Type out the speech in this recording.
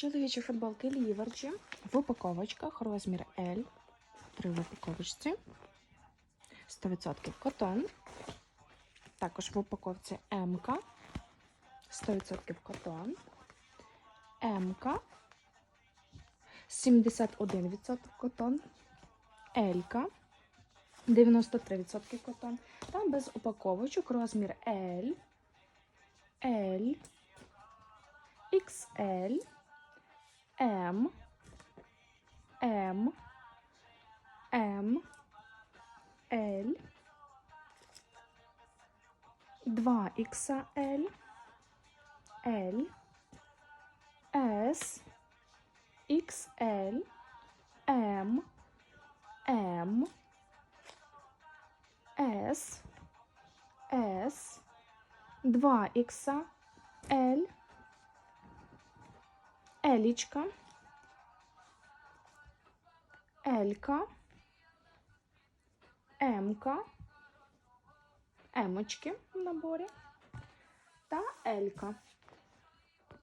Чоловічі футболки Ліверджі в упаковочках розмір L. Три в упаковочці. 100% котон. Також в упаковці М. 100% котон. М. 71% котон. L. 93% котон. Там без упаковочок розмір L. L. XL. М, М, М, Л, 2XL, L, S, XL, М, М, С, С, 2XL, Елічка, Елька, Емка, Емочки в наборі. Та Елька.